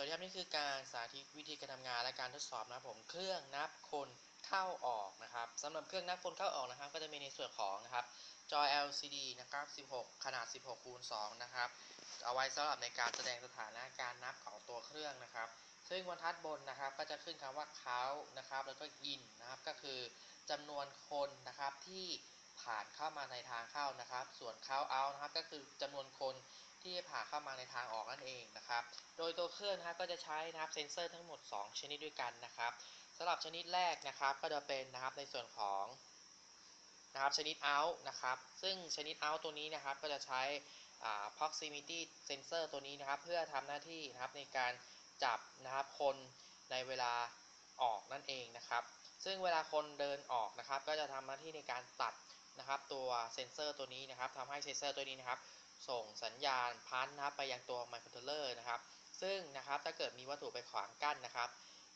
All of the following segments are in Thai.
วัสดีครับนี่คือการสาธิตวิธีการทำงานและการทดสอบนะครับผมเครื่องนับคนเข้าออกนะครับสำหรับเครื่องนับคนเข้าออกนะครับ ก็จะมีในส่วนของนะครับจอ LCD นะครับ 16 ขนาด 16คูณ2นะครับ เอาไว้สำหรับในการแสดงสถานะการนับของตัวเครื่องนะครับ ซึ่งบรรทัดบนนะครับก็จะขึ้นคำว่าเขานะครับ แล้วก็ in นะครับก็คือจำนวนคนนะครับที่ผ่านเข้ามาในทางเข้านะครับ ส่วน count out นะครับก็คือจำนวนคน ที่ผ่าเข้ามาในทางออกนั่นเองนะครับ โดยตัวเครื่องนะครับก็จะใช้นะครับเซนเซอร์ทั้งหมด 2 ชนิดด้วยกันนะครับสำหรับชนิดแรกนะครับก็จะเป็นนะครับในส่วนของนะครับชนิด out นะครับ ซึ่งชนิด out ตัวนี้นะครับก็จะใช้ proximity sensor ตัวนี้นะครับ เพื่อทำหน้าที่นะครับในการจับนะครับคนในเวลาออกนั่นเองนะครับ ซึ่งเวลาคนเดินออกนะครับ ก็จะทำหน้าที่ในการตัดนะครับ ตัวเซนเซอร์ตัวนี้นะครับทำให้เซนเซอร์ตัวนี้นะครับ ส่งสัญญาณพันนะครับไปยังตัวไมโครคอนโทรเลอร์นะครับ ซึ่งนะครับถ้าเกิดมีวัตถุไปขวางกั้นนะครับ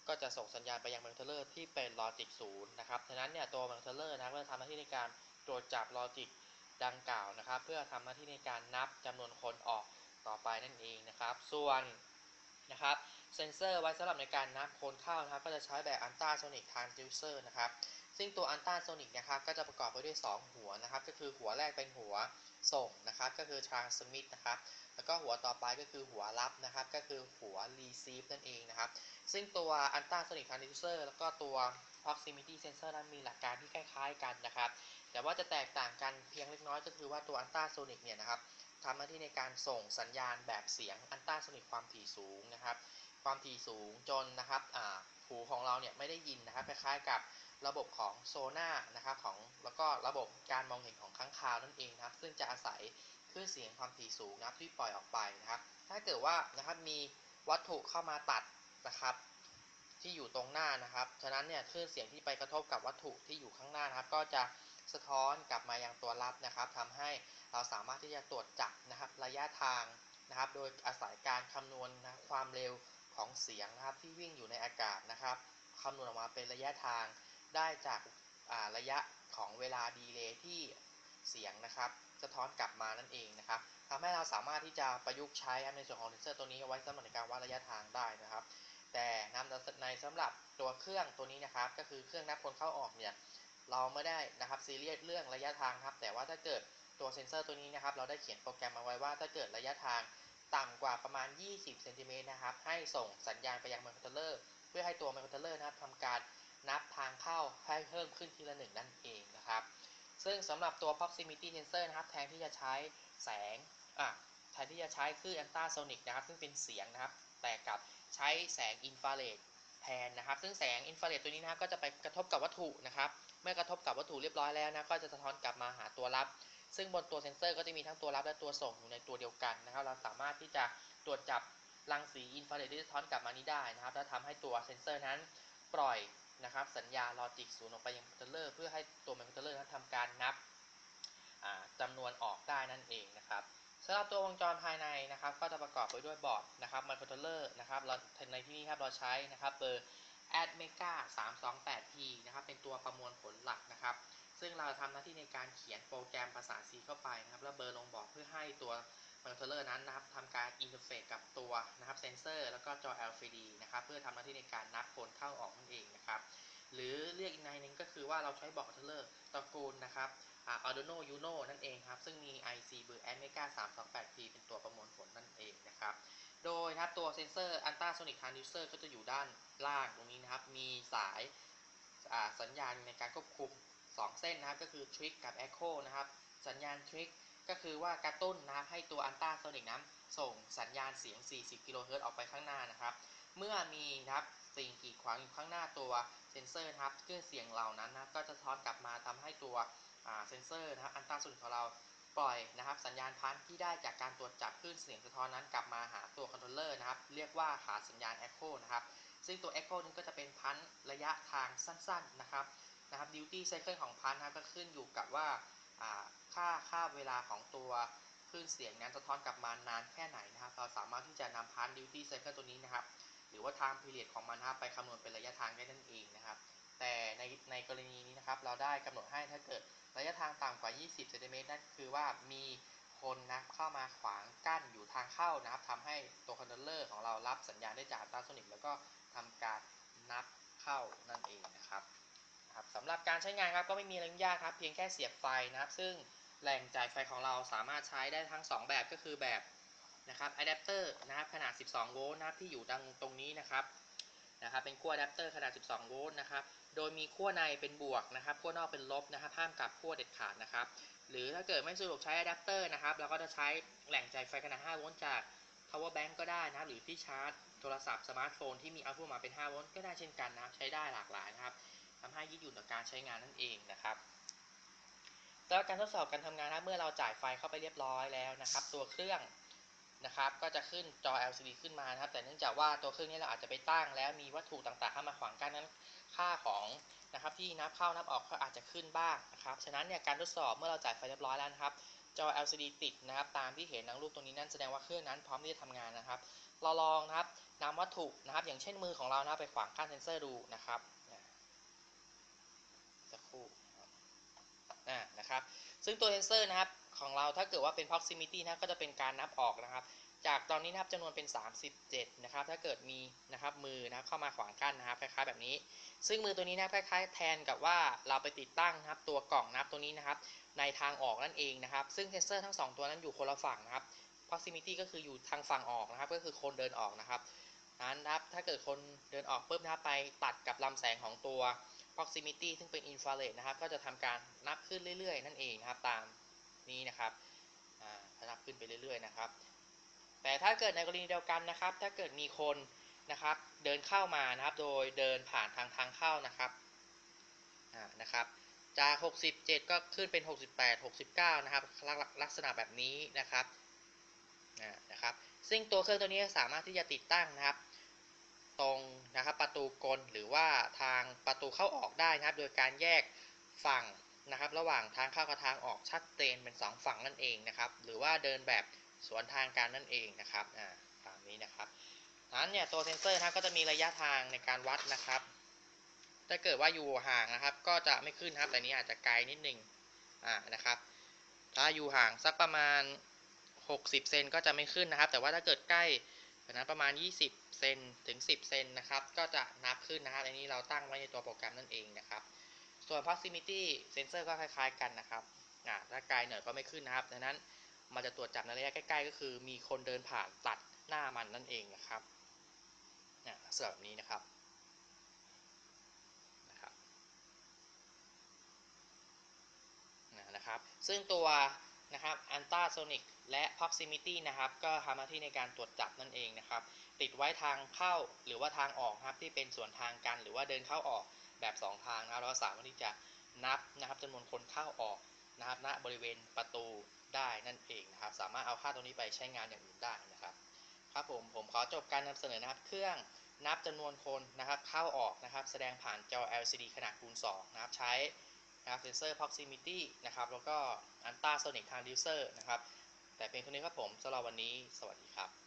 ก็จะส่งสัญญาณไปยังไมโครคอนโทรเลอร์ที่เป็นลอจิกศูนย์นะครับฉะนั้นเนี่ยตัวไมโครคอนโทรเลอร์นะครับก็จะทำหน้าที่ในการตรวจจับลอจิกดังกล่าวนะครับ เพื่อทำหน้าที่ในการนับจำนวนคนออกต่อไปนั่นเองนะครับ ส่วนนะครับเซนเซอร์ไว้สำหรับในการนับคนเข้านะครับ ก็จะใช้แบบอันต้าโซนิกทานจิวเซอร์นะครับซึ่งตัวอันต้าโซนิกนะครับก็จะประกอบไปด้วย 2 หัวนะครับ ก็คือหัวแรกเป็นหัว ส่งนะครับก็คือ transmit นะครับแล้วก็หัวต่อไปก็คือหัวรับนะครับ ก็คือหัว receive นั่นเองนะครับ ซึ่งตัว ultrasonic transducer แล้วก็ตัว proximity sensor นั้นมีหลักการที่คล้ายๆกันนะครับ แต่ว่าจะแตกต่างกันเพียงเล็กน้อยก็คือว่าตัว ultrasonic เนี่ยนะครับทำหน้าที่ในการส่งสัญญาณแบบเสียง ultrasonic ความถี่สูงนะครับ ความถี่สูงจนนะครับหูของเราเนี่ยไม่ได้ยินนะครับคล้ายๆกับ ระบบของโซน่านะครับของแล้วก็ระบบการมองเห็นของค้างคาวนั่นเองนะครับ ซึ่งจะอาศัยคลื่นเสียงความถี่สูงนะครับที่ปล่อยออกไปนะครับ ถ้าเกิดว่านะครับมีวัตถุเข้ามาตัดนะครับ ที่อยู่ตรงหน้านะครับ ฉะนั้นเนี่ยคลื่นเสียงที่ไปกระทบกับวัตถุที่อยู่ข้างหน้านะครับ ก็จะสะท้อนกลับมายังตัวรับนะครับทำให้เราสามารถที่จะตรวจจับนะครับระยะทางนะครับ โดยอาศัยการคำนวณนะความเร็วของเสียงนะครับที่วิ่งอยู่ในอากาศนะครับคำนวณออกมาเป็นระยะทาง ได้จากระยะของเวลาดีเลย์ที่เสียงนะครับสะท้อนกลับมานั่นเองนะครับทำให้เราสามารถที่จะประยุกต์ใช้ในส่วนของเซนเซอร์ตัวนี้ไว้สำหรับในการวัดระยะทางได้นะครับ แต่นำในสำหรับตัวเครื่องตัวนี้นะครับ ก็คือเครื่องนับคนเข้าออกเนี่ยเราไม่ได้นะครับซีเรียสเรื่องระยะทางครับ แต่ว่าถ้าเกิดตัวเซนเซอร์ตัวนี้นะครับ เราได้เขียนโปรแกรมมาไว้ว่าถ้าเกิดระยะทางต่ำกว่าประมาณ 20เซนติเมตรนะครับ ให้ส่งสัญญาณไปยังไมโครคอนโทรลเลอร์เพื่อให้ตัวไมโครคอนโทรลเลอร์นะครับทำการ นับทางเข้าให้เพิ่มขึ้นทีละหนึ่งนั่นเองนะครับ ซึ่งสำหรับตัว proximity sensor นะครับ แทนที่จะใช้แสงอะแทนที่จะใช้คลื่นอันตราโซนิกนะครับ ซึ่งเป็นเสียงนะครับ แต่กับใช้แสงอินฟราเรดแทนนะครับ ซึ่งแสงอินฟราเรดตัวนี้นะครับก็จะไปกระทบกับวัตถุนะครับ เมื่อกระทบกับวัตถุเรียบร้อยแล้วนะ ก็จะสะท้อนกลับมาหาตัวรับ ซึ่งบนตัวเซนเซอร์ก็จะมีทั้งตัวรับและตัวส่งอยู่ในตัวเดียวกันนะครับ เราสามารถที่จะตรวจจับรังสีอินฟราเรดที่สะท้อนกลับมานี้ได้นะครับ และทำให้ตัวเซนเซอร์นั้นปล่อย นะครับสัญญาลอจิกศูนย์ออกไปยังคอนโทรลเลอร์เพื่อให้ตัวมโครคอนโทรลเลอร์นั้นทำการนับจำนวนออกได้นั่นเองนะครับสำหรับตัววงจรภายในนะครับก็จะประกอบไปด้วยบอร์ดนะครับมโครคอนโทรลเลอร์นะครับเราในที่นี้ครับเราใช้นะครับเบอร์ ADMEGA 328P นะครับเป็นตัวประมวลผลหลักนะครับ ซึ่งเราทำหน้าที่ในการเขียนโปรแกรมภาษา C เข้าไปนะครับแล้วเบอร์ลงบอร์ดเพื่อให้ตัว ครคอนโทรลเลอร์นั้นนะครับทำการอินเทอร์เฟซกับตัวนะครับเซนเซอร์แล้วก็จอ LCD นะครับเพื่อทำหน้าที่ในการนับคนเข้าออกนั่นเองนะครับหรือเรียกอีกในหนึ่งก็คือว่าเราใช้บอร์ดคอนโทรลเลอร์ตระกูลนะครับ Arduino Uno นั่นเองครับ ซึ่งมี IC เบอร์ ATmega 328P เป็นตัวประมวลผลนั่นเองนะครับ โดยนะครับตัวเซนเซอร์ Ultrasonic Transducer ก็จะอยู่ด้านล่างตรงนี้นะครับ มีสายสัญญาณในการควบคุม 2 เส้นนะครับ ก็คือ Trick กับ Echo นะครับ สัญญาณ Trick ก็คือว่ากระตุ้นนะครับให้ตัว Ultrasonic นั้นส่งสัญญาณเสียง 40 กิโลเฮิรตซ์ออกไปข้างหน้านะครับ เมื่อมีนะครับสิ่งกีดขวางอยู่ข้างหน้าตัวเซนเซอร์นะครับคลื่นเสียงเหล่านั้นนะครับก็จะท้อนกลับมาทำให้ตัวเซนเซอร์นะครับอันตราส่วนของเราปล่อยนะครับ สัญญาณพันที่ได้จากการตรวจจับคลื่นเสียงสะท้อนนั้นกลับมาหาตัวคอนโทรลเลอร์นะครับ เรียกว่าขาสัญญาณ Echo นะครับซึ่งตัว Echo นี้ก็จะเป็นพันระยะทางสั้น ๆนะครับนะครับ Duty Cycle ของพันนะครับก็ขึ้นอยู่กับว่า ค่าค่าเวลาของตัวคลื่นเสียงนั้นสะท้อนกลับมานานแค่ไหนนะครับ เราสามารถที่จะนำพัน Duty Cycle ตัวนี้นะครับ หรือว่า time period ของมันนะครับไปคำนวณเป็นระยะทางได้นั่นเองนะครับ แต่ในในกรณีนี้นะครับ เราได้กำหนดให้ถ้าเกิดระยะทางต่ำกว่า 20เซนติเมตรนั่นคือว่ามีคนนะเข้ามาขวางกั้นอยู่ทางเข้านะครับทำให้ตัวคอนโทรลเลอร์ของเรารับสัญญาณได้จากอัลตราโซนิกแล้วก็ทำการนับเข้านั่นเองนะครับครับสำหรับการใช้งานครับก็ไม่มีอะไรยากครับ เพียงแค่เสียบไฟนะครับ ซึ่ง แหล่งจ่ายไฟของเราสามารถใช้ได้ทั้ง 2 แบบก็คือแบบนะครับอะแดปเตอร์นะครับขนาด 12 โวลต์นะครับที่อยู่ตรงตรงนี้นะครับนะครับเป็นขั้วอะแดปเตอร์ขนาด 12 โวลต์นะครับโดยมีขั้วในเป็นบวกนะครับขั้วนอกเป็นลบนะครับห้ามกลับขั้วเด็ดขาดนะครับหรือถ้าเกิดไม่สะดวกใช้อะแดปเตอร์นะครับเราก็จะใช้แหล่งจ่ายไฟขนาด 5 โวลต์จาก power bank ก็ได้นะครับหรือที่ชาร์จโทรศัพท์สมาร์ทโฟนที่มีเอาท์พุตมาเป็น 5 โวลต์ก็ได้เช่นกันนะครับใช้ได้หลากหลายนะครับทำให้ยืดหยุ่นต่อการใช้งานนั่นเองนะครับ แล้วการทดสอบการทำงานนะเมื่อเราจ่ายไฟเข้าไปเรียบร้อยแล้วนะครับ ตัวเครื่องนะครับ ก็จะขึ้นจอ LCD ขึ้นมานะครับ แต่เนื่องจากว่าตัวเครื่องนี้เราอาจจะไปตั้ง แล้วมีวัตถุต่างๆเข้ามาขวางกั้นนั้นค่าของนะครับที่นับเข้านับออกก็อาจจะขึ้นบ้างนะครับ ฉะนั้นเนี่ยการทดสอบเมื่อเราจ่ายไฟเรียบร้อยแล้วนะครับ จอ LCD ติดนะครับ ตามที่เห็นในรูปตรงนี้นั่นแสดงว่าเครื่องนั้นพร้อมที่จะทำงานนะครับ เราลองนะครับนำวัตถุนะครับ อย่างเช่นมือของเรานะไปขวางกั้นเซนเซอร์ดูนะครับสักครู่อ่า นะครับ ซึ่งตัวเซนเซอร์นะครับของเราถ้าเกิดว่าเป็น proximity นะก็จะเป็นการนับออกนะครับ จากตอนนี้นะครับจำนวนเป็น 37 นะครับ ถ้าเกิดมีนะครับมือนะครับเข้ามาขวางกั้นนะครับคล้ายๆแบบนี้ ซึ่งมือตัวนี้นะครับคล้ายๆแทนกับว่าเราไปติดตั้งนะครับตัวกล่องนับตัวนี้นะครับ ในทางออกนั่นเองนะครับ ซึ่งเซนเซอร์ทั้ง 2 ตัวนั้นอยู่คนละฝั่งนะครับ proximity ก็คืออยู่ทางฝั่งออกนะครับ ก็คือคนเดินออกนะครับนั้นนะครับถ้าเกิดคนเดินออกปุ๊บนะครับไปตัดกับลำแสงของตัว proximity ซึ่งเป็น infrared นะครับ ก็จะทำการนับขึ้นเรื่อยๆ นั่นเองนะครับ ตามนี้นะครับอ่านับขึ้นไปเรื่อยๆ นะครับ แต่ถ้าเกิดในกรณีเดียวกันนะครับ ถ้าเกิดมีคนนะครับ เดินเข้ามานะครับ โดยเดินผ่านทางทางเข้านะครับนะครับ จาก 67 ก็ขึ้นเป็น 68 69 นะครับ ลักลักษณะแบบนี้นะครับนะครับ ซึ่งตัวเครื่องตัวนี้สามารถที่จะติดตั้งนะครับ ตรงนะครับประตูกลหรือว่าทางประตูเข้าออกได้นะครับ โดยการแยกฝั่งนะครับ ระหว่างทางเข้ากับทางออกชัดเจนเป็น 2 ฝั่งนั่นเองนะครับ หรือว่าเดินแบบสวนทางกันนั่นเองนะครับอ่าตามนี้นะครับนั้นเนี่ยตัวเซนเซอร์นะครับก็จะมีระยะทางในการวัดนะครับ ถ้าเกิดว่าอยู่ห่างนะครับ ก็จะไม่ขึ้นครับแต่นี้อาจจะไกลนิดนึงอ่านะครับ ถ้าอยู่ห่างสักประมาณ 60 เซนก็จะไม่ขึ้นนะครับ แต่ว่าถ้าเกิดใกล้ นั้นประมาณ 20 เซนถึง 10 เซนนะครับ ก็จะนับขึ้นนะครับอันนี้เราตั้งไว้ในตัวโปรแกรมนั่นเองนะครับ ส่วน proximity sensor ก็คล้ายๆ กันนะครับถ้าไกลหน่อยก็ไม่ขึ้นนะครับดังนั้นมันจะตรวจจับในระยะใกล้ ๆ ก็คือมีคนเดินผ่านตัดหน้ามันนั่นเองนะครับเนี่ยลักษณะแบบนี้นะครับนะครับนะครับ ซึ่งตัวนะครับ ultrasonic และ proximity นะครับ ก็ทำหน้าที่ในการตรวจจับนั่นเองนะครับ ติดไว้ทางเข้าหรือว่าทางออกครับที่เป็นส่วนทางกัน หรือว่าเดินเข้าออกแบบ 2 ทางนะครับเราสามารถที่จะนับนะครับจำนวนคนเข้าออกนะครับณบริเวณประตูได้นั่นเองนะครับ สามารถเอาค่าตรงนี้ไปใช้งานอย่างอื่นได้นะครับครับผมผมขอจบการนำเสนอนะครับ เครื่องนับจำนวนคนนะครับเข้าออกนะครับ แสดงผ่านจอ LCD ขนาดคูณ2นะครับใช้นะครับเซนเซอร์ proximity นะครับแล้วก็ ultrasonic transducer นะครับ แต่เพียงเท่านี้ครับผมสำหรับวันนี้ สวัสดีครับ